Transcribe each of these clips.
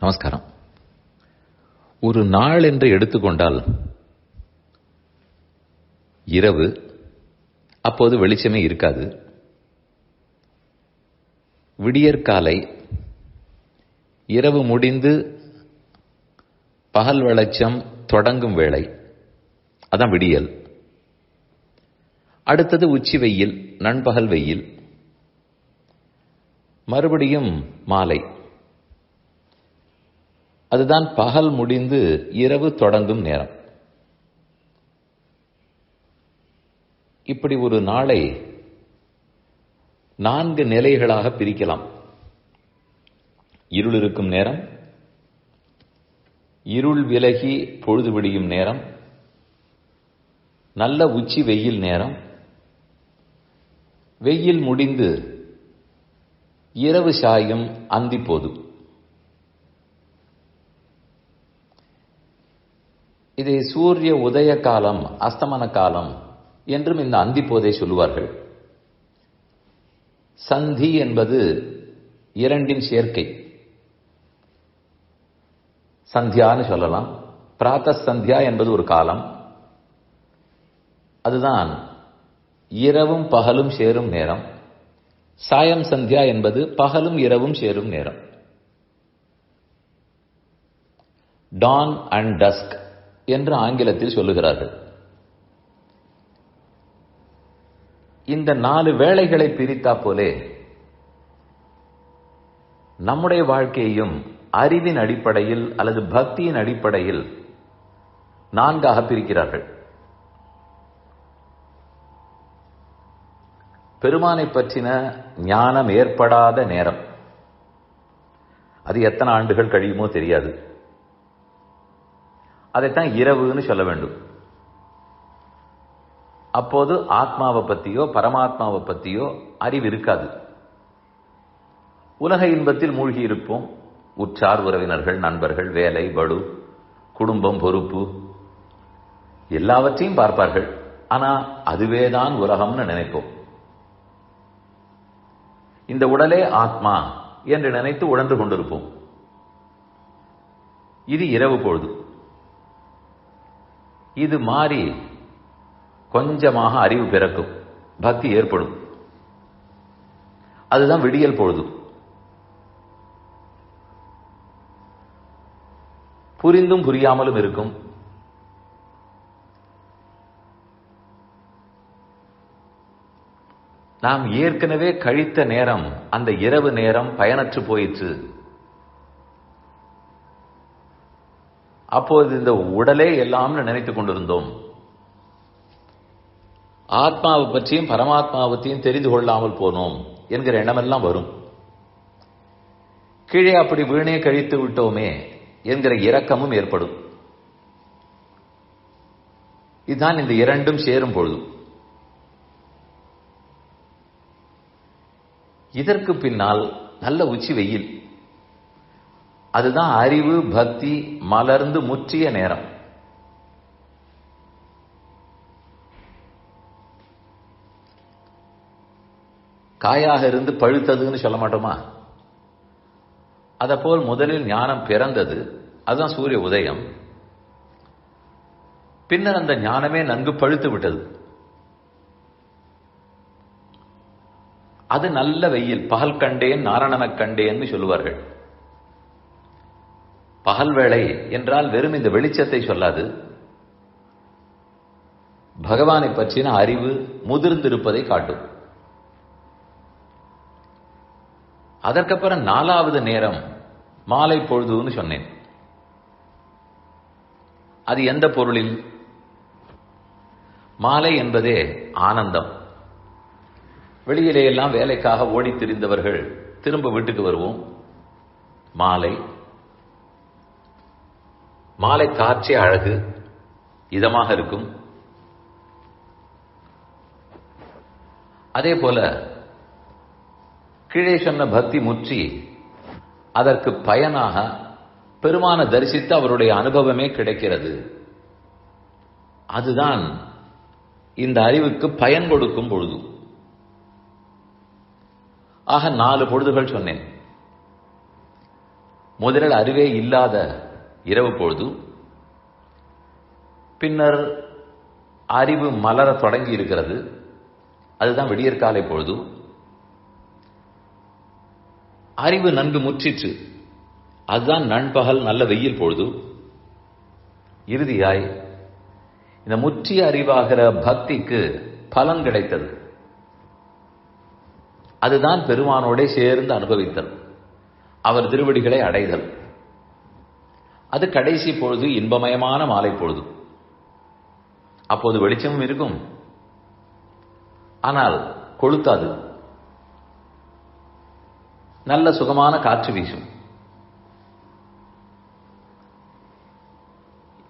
நமஸ்காரம். ஒரு நாள் என்று எடுத்துக்கொண்டால் இரவு அப்போது வெளிச்சமே இருக்காது. விடியற்காலை இரவு முடிந்து பகல் வெளிச்சம் தொடங்கும் வேளை அதான் விடியல். அடுத்தது உச்சி வெயில் நண்பகல் வெயில். மறுபடியும் மாலை. அதுதான் பகல் முடிந்து இரவு தொடங்கும் நேரம். இப்படி ஒரு நாளை நான்கு நிலைகளாக பிரிக்கலாம். இருள் இருக்கும் நேரம் இருள் விலகி பொழுது விடியும் நேரம் நல்ல உச்சி வெயில் நேரம். வெயில் முடிந்து இரவு சாயும் அந்தி போதும் இதை சூரிய உதய காலம் அஸ்தமன காலம் என்றும் இந்த அந்திப்போதை சொல்லுவார்கள். சந்தி என்பது இரண்டின் சேர்க்கை. சந்தியான்னு சொல்லலாம். பிராத்த சந்தியா என்பது ஒரு காலம். அதுதான் இரவும் பகலும் சேரும் நேரம். சாயம் சந்தியா என்பது பகலும் இரவும் சேரும் நேரம். டான் அண்ட் டஸ்க் என்று ஆங்கிலத்தில் சொல்லுகிறார்கள். இந்த நாலு வேலைகளை பிரித்தா போலே நம்முடைய வாழ்க்கையையும் அறிவின் அடிப்படையில் அல்லது பக்தியின் அடிப்படையில் நான்காக பிரிக்கிறார்கள். பெருமானை பற்றின ஞானம் ஏற்படாத நேரம். அது எத்தனை ஆண்டுகள் கழியுமோ தெரியாது. அதைத்தான் இரவுன்னு சொல்ல வேண்டும். அப்போது ஆத்மாவை பத்தியோ பரமாத்மாவை பத்தியோ அறிவு இருக்காது. உலக இன்பத்தில் மூழ்கி இருப்போம். உற்றார் உறவினர்கள் நண்பர்கள் வேலை படு குடும்பம் பொறுப்பு எல்லாவற்றையும் பார்ப்பார்கள். ஆனா அதுவேதான் உலகம்னு நினைப்போம். இந்த உடலே ஆத்மா என்று நினைத்து உழன்று கொண்டிருப்போம். இது இரவு பொழுது. இது மாறி கொஞ்சமாக அறிவு பிறக்கும். பக்தி ஏற்படும். அதுதான் விடியல் பொழுது. புரிந்தும் புரியாமலும் இருக்கும். நாம் ஏற்கனவே கழித்த நேரம் அந்த இரவு நேரம் பயனற்று போயிற்று. அப்போது இந்த உடலே எல்லாம்னு நினைத்துக் கொண்டிருந்தோம். ஆத்மாவை பற்றியும் பரமாத்மாவை பற்றியும் தெரிந்து கொள்ளாமல் போனோம் என்கிற எண்ணமெல்லாம் வரும். கீழே அப்படி வீணே கழித்து விட்டோமே என்கிற இரக்கமும் ஏற்படும். இதுதான் இந்த இரண்டும் சேரும் பொழுது. இதற்கு பின்னால் நல்ல உச்சி வெயில். அதுதான் அறிவு பக்தி மலர்ந்து முற்றிய நேரம். காயாக இருந்து பழுத்ததுன்னு சொல்ல மாட்டோமா? போல் முதலில் ஞானம் பிறந்தது அதுதான் சூரிய உதயம். பின்னர் அந்த ஞானமே நன்கு பழுத்து விட்டது. அது நல்ல வெயில் பகல் கண்டேன் நாரணனக் கண்டேன்னு சொல்லுவார்கள். பகல் வேளை என்றால் வெறும் இந்த வெளிச்சத்தை சொல்லாது. பகவானை பற்றின அறிவு முதிர்ந்திருப்பதை காட்டும். அதற்கப்புறம் நாலாவது நேரம் மாலை பொழுதுன்னு சொன்னேன். அது எந்த பொருளில்? மாலை என்பதே ஆனந்தம். வெளியிலே எல்லாம் வேலைக்காக ஓடி திரிந்தவர்கள் திரும்ப வீட்டுக்கு வருவோம். மாலை மாலை காற்றே அழகு இதமாக இருக்கும். அதே போல கீழே சொன்ன பக்தி முற்றி அதற்கு பயனாக பெருமான தரிசித்து அவருடைய அனுபவமே கிடைக்கிறது. அதுதான் இந்த அறிவுக்கு பயன் கொடுக்கும் பொழுது. ஆக நாலு பொழுதுகள் சொன்னேன். முதலில் அறிவே இல்லாத இரவு பொழுது பின்னர் அறிவு மலர தொடங்கி இருக்கிறது அதுதான் விடியற்காலை பொழுது. அறிவு நன்கு முற்றிற்று. அதுதான் நண்பகல் நல்ல வெயில் பொழுது. இறுதியாய் இந்த முற்றிய அறிவாகிற பக்திக்கு பலன் கிடைத்தது. அதுதான் பெருமானோட சேர்ந்து அனுபவித்தல். அவர் திருவடிகளை அடைதல். அது கடைசி பொழுது இன்பமயமான மாலை பொழுது. அப்போது வெளிச்சமும் இருக்கும். ஆனால் கொளுத்தாது. நல்ல சுகமான காற்று வீசும்.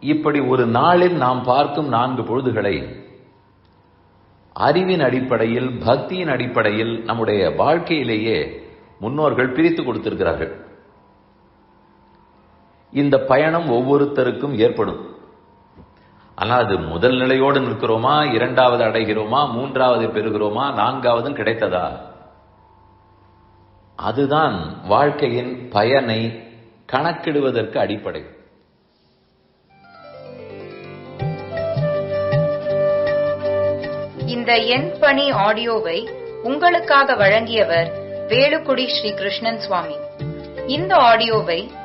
இப்படி ஒரு நாளில் நாம் பார்க்கும் நான்கு பொழுதுகளை அறிவின் அடிப்படையில் பக்தியின் அடிப்படையில் நம்முடைய வாழ்க்கையிலேயே முன்னோர்கள் பிரித்து கொடுத்திருக்கிறார்கள். இந்த பயணம் ஒவ்வொருத்தருக்கும் ஏற்படும். ஆனால் அது முதல் நிலையோடு நிற்கிறோமா இரண்டாவது அடைகிறோமா மூன்றாவது பெறுகிறோமா நான்காவதும் கிடைத்ததா? அதுதான் வாழ்க்கையின் பயனை கணக்கிடுவதற்கு அடிப்படை. இந்த எண் பணி ஆடியோவை உங்களுக்காக வழங்கியவர் வேலுக்குடி ஸ்ரீ கிருஷ்ணன் சுவாமி. இந்த ஆடியோவை